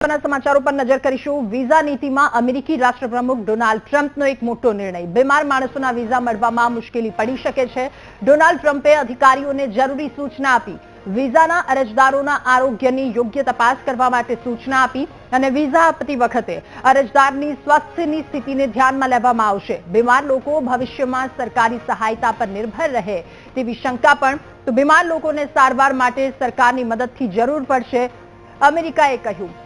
મહત્વના ઉપર પર નજર કરીશું. વિઝા નીતિમાં અમેરિકી રાષ્ટ્રપ્રમુખ ડોનાલ્ડ ટ્રમ્પનો એક મોટો નિર્ણય. બીમાર માણસોના વિઝા મળવામાં મુશ્કેલી પડી શકે છે. ડોનાલ્ડ ટ્રમ્પે અધિકારીઓને જરૂરી સૂચના આપી. વિઝાના અરજદારોના આરોગ્યની યોગ્ય તપાસ કરવા માટે સૂચના આપી અને વિઝા આપતી વખતે અરજદારની સ્વાસ્થ્યની સ્થિતિને ધ્યાનમાં લેવામાં આવશે. બીમાર લોકો ભવિષ્યમાં સરકારી સહાયતા પર નિર્ભર રહે તેવી શંકા પણ તો બીમાર લોકોને સારવાર માટે સરકારની મદદથી જરૂર પડશે. અમેરિકાએ કહ્યું.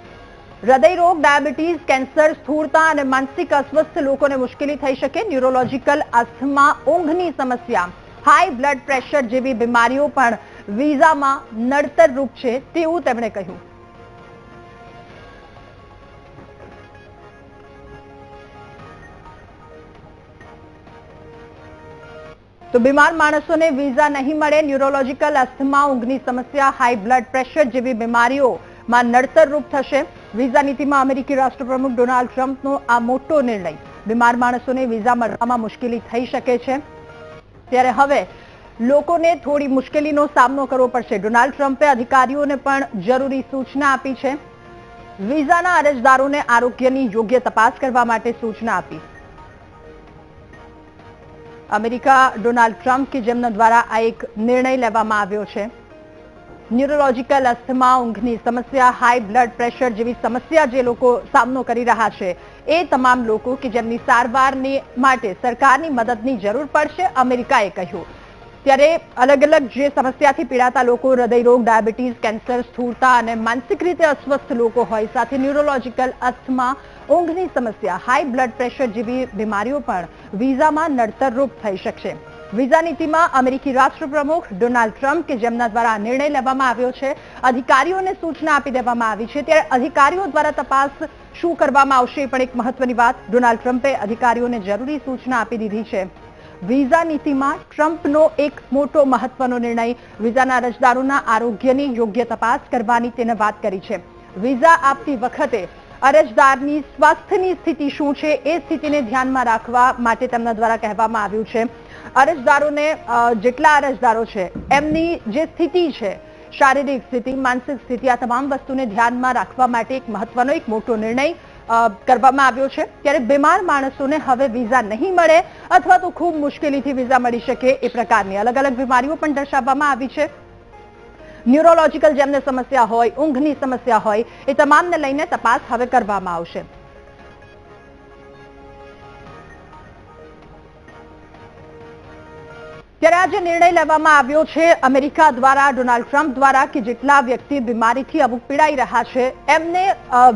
હૃદયરોગ, ડાયાબિટીસ, કેન્સર, સ્થૂળતા અને માનસિક અસ્વસ્થ લોકોને મુશ્કેલી થઈ શકે. ન્યુરોલોજીકલ અસ્થમા ઊંઘની સમસ્યા. હાઈ બ્લડ પ્રેશર જેવી બીમારીઓ પણ વિઝામાં નડતરરૂપ છે તેવું તેમણે કહ્યું. તો બીમાર માણસોને વિઝા નહીં મળે ન્યુરોલોજીકલ અસ્થમા ઊંઘની સમસ્યા હાઈ બ્લડ પ્રેશર જેવી બીમારીઓમાં નડતરરૂપ થશે. વિઝા નીતિમાં અમેરિકી રાષ્ટ્રપ્રમુખ ડોનાલ્ડ ટ્રમ્પનો આ મોટો નિર્ણય. બીમાર માણસોને વિઝા મળવામાં મુશ્કેલી થઈ શકે છે. ત્યારે હવે લોકોને થોડી મુશ્કેલીનો સામનો કરવો પડશે. ડોનાલ્ડ ટ્રમ્પે અધિકારીઓને પણ જરૂરી સૂચના આપી છે. વિઝાના અરજદારોને આરોગ્યની યોગ્ય તપાસ કરવા માટે સૂચના આપી. અમેરિકા ડોનાલ્ડ ટ્રમ્પ કે જેમના દ્વારા આ એક નિર્ણય લેવામાં આવ્યો છે. ન્યુરોલોજીકલ અસ્થમા ઊંઘની સમસ્યા હાઈ બ્લડ પ્રેશર જેવી સમસ્યા જે લોકો સામનો કરી રહ્યા છે, એ તમામ લોકો કે જેમની સારવારની માટે સરકારની મદદની જરૂર પડશે, અમેરિકાએ કહ્યું. ત્યારે અલગ અલગ જે સમસ્યાથી પીડાતા લોકો હૃદયરોગ ડાયાબિટીસ, કેન્સર, સ્થૂળતા અને માનસિક રીતે અસ્વસ્થ લોકો હોય, સાથે ન્યુરોલોજીકલ અસ્થમા ઊંઘની સમસ્યા હાઈ બ્લડ પ્રેશર જેવી બીમારીઓ પણ વિઝામાં નડતરરૂપ થઈ શકશે. વિઝા નીતિમાં અમેરિકી રાષ્ટ્રપ્રમુખ ડોનાલ્ડ ટ્રમ્પ કે જેમના દ્વારા નિર્ણય લેવામાં આવ્યો છે, અધિકારીઓને સૂચના આપી દેવામાં આવી છે. ત્યારે અધિકારીઓ દ્વારા તપાસ શું કરવામાં આવશે પણ એક મહત્વની વાત ડોનાલ્ડ ટ્રમ્પે અધિકારીઓને જરૂરી સૂચના આપી દીધી છે. વિઝા નીતિમાં ટ્રમ્પનો એક મોટો મહત્વનો નિર્ણય વિઝાના અરજદારોના આરોગ્યની યોગ્ય તપાસ કરવાની તેને વાત કરી છે. વિઝા આપતી વખતે અરજદારની સ્વાસ્થ્યની સ્થિતિ શું છે એ સ્થિતિને ધ્યાનમાં રાખવા માટે તેમના દ્વારા કહેવામાં આવ્યું છે. અરજદારોને જેટલા અરજદારો છે, એમની જે સ્થિતિ છે, શારીરિક સ્થિતિ, માનસિક સ્થિતિ, આ તમામ વસ્તુને ધ્યાનમાં રાખવા માટે એક મહત્વનો, એક મોટો નિર્ણય કરવામાં આવ્યો છે. ત્યારે બીમાર માણસોને હવે વિઝા નહીં મળે અથવા તો ખૂબ મુશ્કેલીથી વિઝા મળી શકે એ પ્રકારની અલગ અલગ બીમારીઓ પણ દર્શાવવામાં આવી છે. ન્યુરોલોજીકલ જેમને સમસ્યા હોય, ઊંઘની સમસ્યા હોય, એ તમામને લઈને તપાસ હવે કરવામાં આવશે. ત્યારે આજે નિર્ણય લેવામાં આવ્યો છે અમેરિકા દ્વારા, ડોનાલ્ડ ટ્રમ્પ દ્વારા કે જેટલા વ્યક્તિ બીમારીથી અમુક પીડાઈ રહ્યા છે, એમને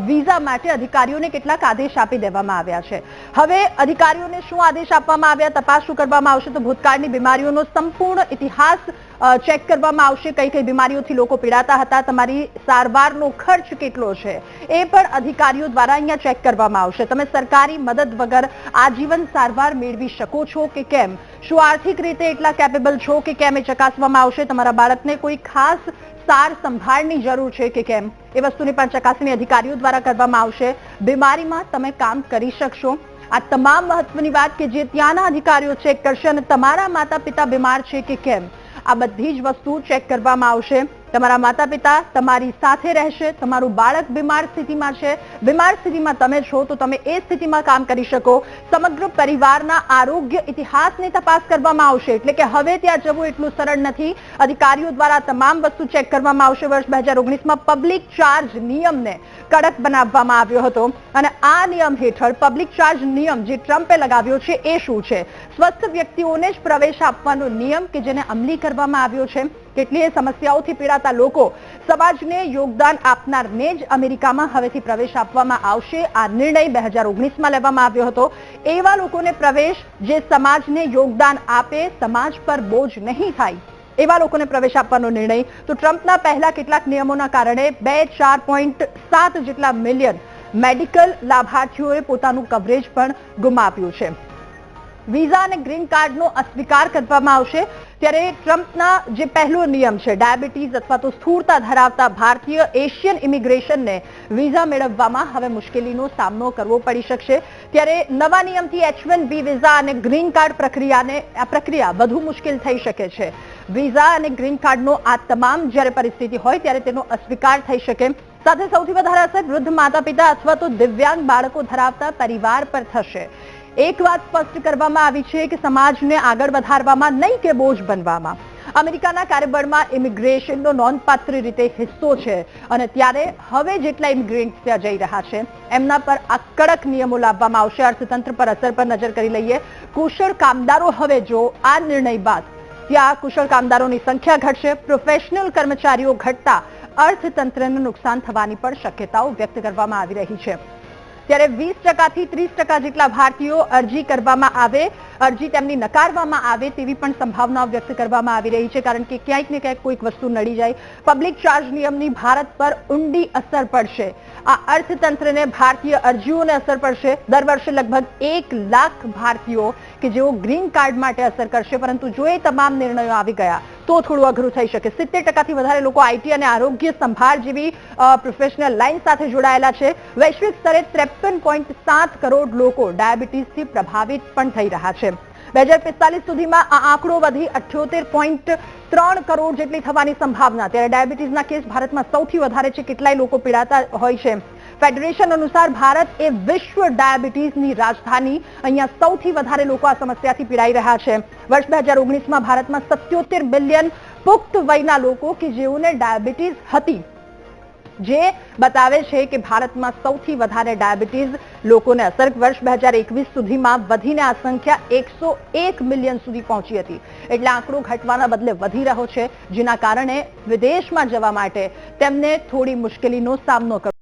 વિઝા માટે અધિકારીઓને કેટલાક આદેશ આપી દેવામાં આવ્યા છે. હવે અધિકારીઓને શું આદેશ આપવામાં આવ્યા, તપાસ શું કરવામાં આવશે, તો ભૂતકાળની બીમારીઓનો સંપૂર્ણ ઇતિહાસ ચેક કરવામાં આવશે. કઈ કઈ બીમારીઓથી લોકો પીડાતા હતા, તમારી સારવારનો ખર્ચ કેટલો છે, એ પણ અધિકારીઓ દ્વારા અહીંયા ચેક કરવામાં આવશે. તમે સરકારી મદદ વગર આજીવન સારવાર મેળવી શકો છો કે કેમ? શું આર્થિક રીતે એટલા કેપેબલ છો કે કેમ એ ચકાસવામાં આવશે? તમારા બાળકને કોઈ ખાસ સાર સંભાળની જરૂર છે કે કેમ? એ વસ્તુની પણ ચકાસણી અધિકારીઓ દ્વારા કરવામાં આવશે. બીમારીમાં તમે કામ કરી શકશો. આ તમામ મહત્વની વાત કે જે ત્યાંના અધિકારીઓ ચેક કરશે અને તમારા માતા પિતા બીમાર છે કે કેમ? આ બધી જ વસ્તુ ચેક કરવામાં આવશે. તમારા માતા પિતા તમારી સાથે રહેશે, તમારું બાળક બીમાર સ્થિતિમાં છે, બીમાર સ્થિતિમાં તમે છો, તો તમે એ સ્થિતિમાં કામ કરી શકો. સમગ્ર પરિવારના આરોગ્ય ઇતિહાસની તપાસ કરવામાં આવશે, એટલે કે હવે ત્યાં જવું એટલું સરળ નથી. અધિકારીઓ દ્વારા તમામ વસ્તુ ચેક કરવામાં આવશે. વર્ષ બે હજાર ઓગણીસમાં પબ્લિક ચાર્જ નિયમને કડક બનાવવામાં આવ્યો હતો. અને આ નિયમ હેઠળ પબ્લિક ચાર્જ નિયમ જે ટ્રમ્પે લગાવ્યો છે, એ શું છે? સ્વસ્થ વ્યક્તિઓને જ પ્રવેશ આપવાનો નિયમ કે જેને અમલી કરવામાં આવ્યો છે? કેટલીય સમસ્યાઓથી પીડાતા લોકો સમાજને યોગદાન આપનારને જ અમેરિકામાં હવેથી પ્રવેશ આપવામાં આવશે. આ નિર્ણય બે હજાર ઓગણીસમાં લેવામાં આવ્યો હતો. એવા લોકોને પ્રવેશ જે સમાજને યોગદાન આપે, સમાજ પર બોજ નહીં થાય. એવા લોકોને પ્રવેશ આપવાનો નિર્ણય. તો ટ્રમ્પના પહેલા કેટલાક નિયમોના કારણે બે ચાર પોઈન્ટ સાત જેટલા મિલિયન મેડિકલ લાભાર્થીઓએ પોતાનું કવરેજ પણ ગુમાવ્યું છે. વિઝા અને ગ્રીન કાર્ડનો અસ્વીકાર કરવામાં આવશે ત્યારે ટ્રમ્પના જે પહેલો નિયમ છે, ડાયાબિટીસ અથવા તો સ્થૂળતા ધરાવતા ભારતીય એશિયન ઇમિગ્રેશનને વિઝા મેળવવામાં હવે મુશ્કેલીનો સામનો કરવો પડી શકશે. ત્યારે નવા નિયમથી એચ વન બી વિઝા અને ગ્રીન કાર્ડ પ્રક્રિયાને, આ પ્રક્રિયા વધુ મુશ્કેલ થઈ શકે છે. વિઝા અને ગ્રીન કાર્ડનો આ તમામ જ્યારે પરિસ્થિતિ હોય ત્યારે તેનો અસ્વીકાર થઈ શકે. સાથે સૌથી વધારે અસર વૃદ્ધ માતા પિતા અથવા તો દિવ્યાંગ બાળકો ધરાવતા પરિવાર પર થશે. એક વાત સ્પષ્ટ કરવામાં આવી છે કે સમાજને આગળ વધારવામાં નહીં કે બોજ બનવામાં. અમેરિકાના કાર્યબળમાં ઇમિગ્રેશનનો નોંધપાત્ર રીતે હિસ્સો છે અને ત્યારે હવે જેટલા ઇમિગ્રન્ટ ત્યાં જઈ રહ્યા છે, એમના પર આ કડક નિયમો લાવવામાં આવશે. અર્થતંત્ર પર અસર પર નજર કરી લઈએ. કુશળ કામદારો હવે જો આ નિર્ણય બાદ ત્યાં કુશળ કામદારોની સંખ્યા ઘટશે, પ્રોફેશનલ કર્મચારીઓ ઘટતા અર્થતંત્રને નુકસાન થવાની પણ શક્યતાઓ વ્યક્ત કરવામાં આવી રહી છે. ત્યારે વીસ ટકાથી ત્રીસ ટકા જેટલા ભારતીયો અરજી કરવામાં આવે, અરજી તેમની નકારવામાં આવે તેવી પણ સંભાવનાઓ વ્યક્ત કરવામાં આવી રહી છે, કારણ કે ક્યાંક ને ક્યાંક કોઈક વસ્તુ નડી જાય. પબ્લિક ચાર્જ નિયમની ભારત પર ઊંડી અસર પડશે. આ અર્થતંત્રને ભારતીય અરજીઓને અસર પડશે. દર વર્ષે લગભગ એક લાખ ભારતીયો કે જેઓ ગ્રીન કાર્ડ માટે અસર કરશે, પરંતુ જો એ તમામ નિર્ણયો આવી ગયા, તો થોડું અઘરું થઈ શકે. સિત્તેર ટકાથી વધારે લોકો આઈટી અને આરોગ્ય સંભાળ જેવી પ્રોફેશનલ લાઇન સાથે જોડાયેલા છે. વૈશ્વિક સ્તરે ત્રેપન પોઈન્ટ સાત કરોડ લોકો ડાયાબિટીસથી પ્રભાવિત પણ થઈ રહ્યા છે. બે હજાર પિસ્તાલીસ સુધીમાં આ આંકડો વધી અઠ્યોતેર પોઈન્ટ ત્રણ કરોડ જેટલી થવાની સંભાવના. ત્યારે ડાયાબિટીસના કેસ ભારતમાં સૌથી વધારે છે, કેટલાય લોકો પીડાતા હોય છે. ફેડરેશન અનુસાર ભારત એ વિશ્વ ડાયાબિટીસની રાજધાની. અહીંયા સૌથી વધારે લોકો આ સમસ્યાથી પીડાઈ રહ્યા છે. વર્ષ બે હજાર ઓગણીસમાં ભારતમાં સત્યોતેર બિલિયન પુખ્ત વયના લોકો કે જેઓને ડાયાબિટીસ હતી. જે બતાવે છે કે ભારતમાં સૌથી વધારે ડાયાબિટીસ લોકોને અસર વર્ષ બે હજાર એકવીસ સુધીમાં વધીને આ સંખ્યા એકસો એક મિલિયન સુધી પહોંચી હતી. એટલે આંકડો ઘટવાના બદલે વધી રહ્યો છે, જેના કારણે વિદેશમાં જવા માટે તેમને થોડી મુશ્કેલીનો સામનો કરવો